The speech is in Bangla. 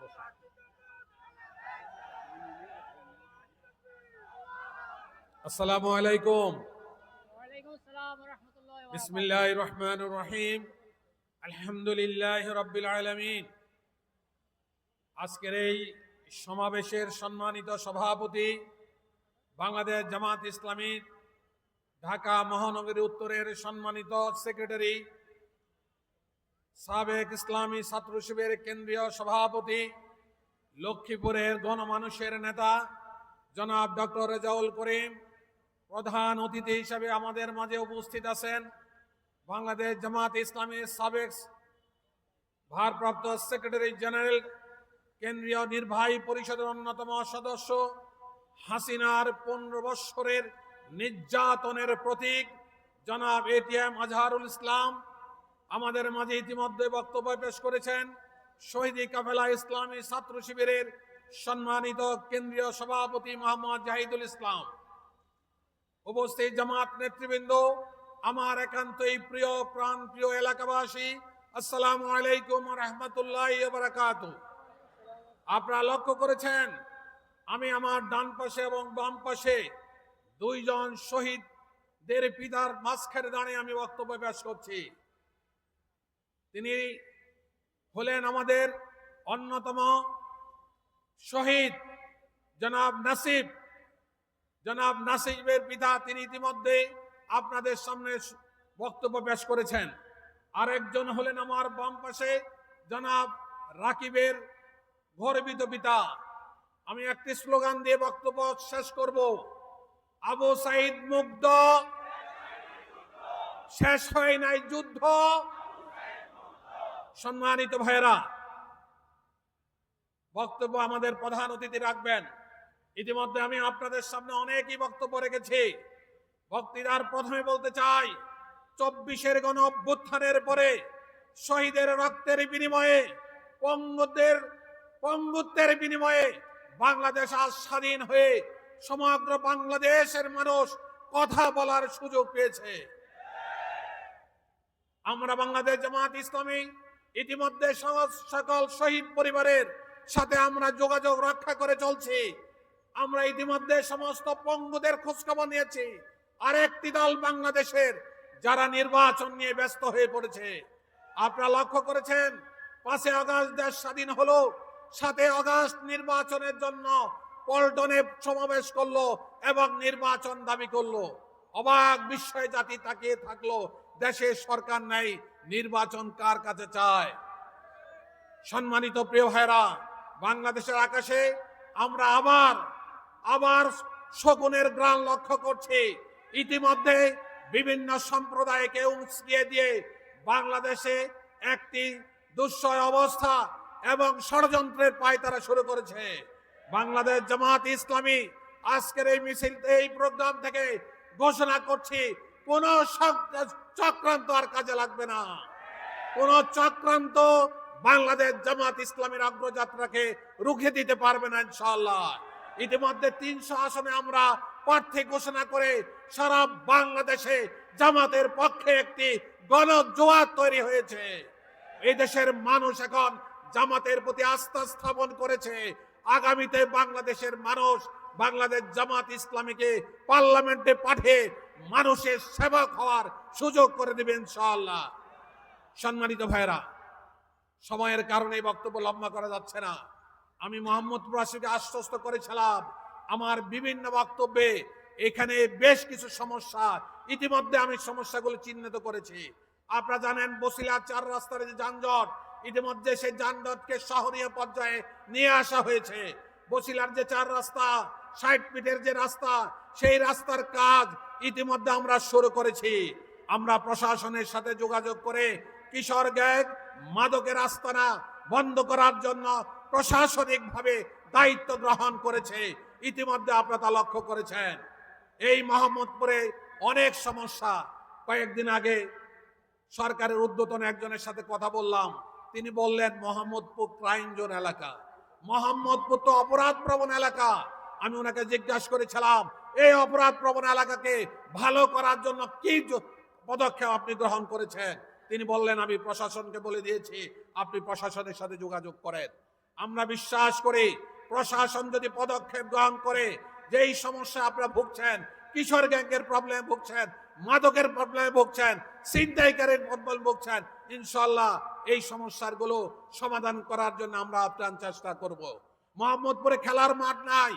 বসুন। আসসালামু আলাইকুম। ওয়ালাইকুম আসসালাম ওয়া রাহমাতুল্লাহি ওয়া বিসমিল্লাহ রহমান রহিম। আলহামদুলিল্লাহ রব্বিল আলমিন। আজকের এই সমাবেশের সম্মানিত সভাপতি বাংলাদেশ জামাত ইসলামী ঢাকা মহানগরী উত্তরের সম্মানিত সেক্রেটারি সাবেক ইসলামী ছাত্র শিবিরের কেন্দ্রীয় সভাপতি, লক্ষ্মীপুরের গণমানুষের নেতা, জনাব ডক্টর রেজাউল করিম, প্রধান অতিথি হিসাবে আমাদের মাঝে উপস্থিত আছেন বাংলাদেশ জামাত ইসলামী সাবেক ভারপ্রাপ্ত সেক্রেটারি জেনারেল, কেন্দ্রীয় নির্বাহী পরিষদের অন্যতম সদস্য, হাসিনার পনেরো বৎসরের নির্যাতনের প্রতীক, জনাব এটিএম আজহারুল ইসলাম আমাদের মাঝে ইতিমধ্যে বক্তব্য পেশ করেছেন শহীদি কাফেলা ইসলামী ছাত্র শিবিরের সম্মানিত কেন্দ্রীয় সভাপতি মোহাম্মদ জাহিদুল ইসলাম। উপস্থিত জামাত নেতৃবৃন্দ, আমার একান্তই প্রিয় প্রাণ প্রিয় এলাকাবাসী, আসসালামু আলাইকুম রহমতুল্লাহ বারাকাত আপনারা লক্ষ্য করেছেন, আমি আমার ডান পাশে এবং বাম পাশে দুইজন শহীদদের পিতার মাঝখানে দাঁড়িয়ে আমি বক্তব্য পেশ করছি। তিনি হলেন আমাদের অন্যতম শহীদ জনাব নাসিব। জনাব নাসিবের পিতা তিনি ইতিমধ্যে আপনাদের সামনে বক্তব্য পেশ করেছেন। আরেকজন হলেন আমার বাম পাশে জনাব রাকিবের গর্বিত পিতা। আমি একটি স্লোগান দিয়ে বক্তব্য শেষ করব। আবু সাইদ মুগ্ধ। শেষ হয় নাই যুদ্ধ। সম্মানিত ভাইয়েরা, বক্তব্য আমাদের প্রধান অতিথি রাখবেন। ইতিমধ্যে আমি আপনাদের সামনে অনেকই বক্তব্য রেখেছি। বক্তৃতার প্রথমে বলতে চাই, চব্বিশের গণ অভ্যুত্থানের পরে শহীদের রক্তের বিনিময়ে পঙ্গুদের পঙ্গুত্বের বিনিময়ে বাংলাদেশ আজ স্বাধীন হয়ে সমগ্র বাংলাদেশের মানুষ কথা বলার সুযোগ পেয়েছে। আমরা বাংলাদেশ জামাত ইসলামী ইতিমধ্যে সকল শহীদ পরিবারের সাথে আমরা যোগাযোগ রক্ষা করে চলছি। আমরা ইতিমধ্যে সমস্ত পঙ্গুদের খোঁজখবর নিয়েছি। আরেকটি দল বাংলাদেশের যারা নির্বাচন নিয়ে ব্যস্ত হয়ে পড়েছে। আপনারা লক্ষ্য করেছেন, পাঁচই আগস্ট দেশ স্বাধীন হলো, সাতই আগস্ট নির্বাচনের জন্য পল্টনে সমাবেশ করল এবং নির্বাচন দাবি করল। অবাক বিস্ময় জাতি তাকিয়ে থাকল, দেশের সরকার নেই নির্বাচন কার কাছে চায়? সম্মানিত প্রিয় ভাইরা বাংলাদেশের আকাশে আমরা আবার আবার শকুনের গ্রাম লক্ষ্য করছি। ইতিমধ্যে বিভিন্ন সম্প্রদায়কে উস্কিয়ে দিয়ে বাংলাদেশে একটি দুঃসহ অবস্থা এবং ষড়যন্ত্রের পায় তারা শুরু করেছে। বাংলাদেশ জামাত ইসলামী আজকের এই মিছিল, এই প্রোগ্রাম থেকে ঘোষণা করছি, কোন চক্রান্ত আর কাজে লাগবে না। কোন চক্রান্ত বাংলাদেশ জামাত ইসলামের অগ্রযাত্রাকে রুখে দিতে পারবে না ইনশাআল্লাহ। ইতিমধ্যে তিনশো আসনে আমরা প্রার্থী ঘোষণা করে সারা বাংলাদেশে জামাতের পক্ষে একটি গণজোয়ার তৈরি হয়েছে। এই দেশের মানুষ এখন জামাতের প্রতি আস্থা স্থাপন করেছে। আগামীতে বাংলাদেশের মানুষ বাংলাদেশ জামাত ইসলামীকে পার্লামেন্টে পাঠিয়ে মানুষের সেবক হওয়ার সুযোগ করে দেবেন ইনশাআল্লাহ। সম্মানিত ভাইরা সময়ের কারণে বক্তব্য লম্বা করা যাচ্ছে না। আমি মোহাম্মদ রাশিকে আশ্বস্ত করেছিলাম, আমার বিভিন্ন বক্তব্যে এখানে বেশ কিছু সমস্যা, ইতিমধ্যে আমি সমস্যাগুলো চিহ্নিত করেছি। আপনারা জানেন বসিলা চার রাস্তার যে যানজট, ইতিমধ্যে সেই যানজটকে শহরীয় পর্যায়ে নিয়ে আসা হয়েছে। বসিলার যে চার রাস্তা ষাট ফিটের যে রাস্তা, সেই রাস্তার কাজ ইতিমধ্যে আমরা শুরু করেছি। আমরা প্রশাসনের সাথে যোগাযোগ করে কিশোর গ্যাং মাদকের আস্তানা বন্ধ করার জন্য প্রশাসনিকভাবে দায়িত্ব গ্রহণ করেছে। ইতিমধ্যে আপনারা লক্ষ্য করেছেন, এই মোহাম্মদপুরে অনেক সমস্যা। কয়েকদিন আগে সরকারের উদ্বোধন একজনের সাথে কথা বললাম। তিনি বললেন, মোহাম্মদপুর ক্রাইম জোন এলাকা। মোহাম্মদপুর তো অপরাধ প্রবণ এলাকা। আমি ওনাকে জিজ্ঞাসা করেছিলাম, এই অপরাধ প্রবণ এলাকাকে ভালো করার জন্য কি পদক্ষেপ আপনি গ্রহণ করেছেন? তিনি বললেন, আমি প্রশাসনকে বলে দিয়েছি, আপনি প্রশাসনের সাথে যোগাযোগ করেন। আমরা বিশ্বাস করি, প্রশাসন যদি পদক্ষেপ গ্রহণ করে, যেই সমস্যা আপনারা ভুগছেন, কিশোর গ্যাংয়ের প্রবলেম ভুগছেন, মাদকের প্রবলেমে ভুগছেন, ছিনতাইকারীর প্রবলেম ভুগছেন ইনশাল্লাহ এই সমস্যাগুলো সমাধান করার জন্য আমরা আপ্রাণ চেষ্টা করব। মোহাম্মদপুরে খেলার মাঠ নাই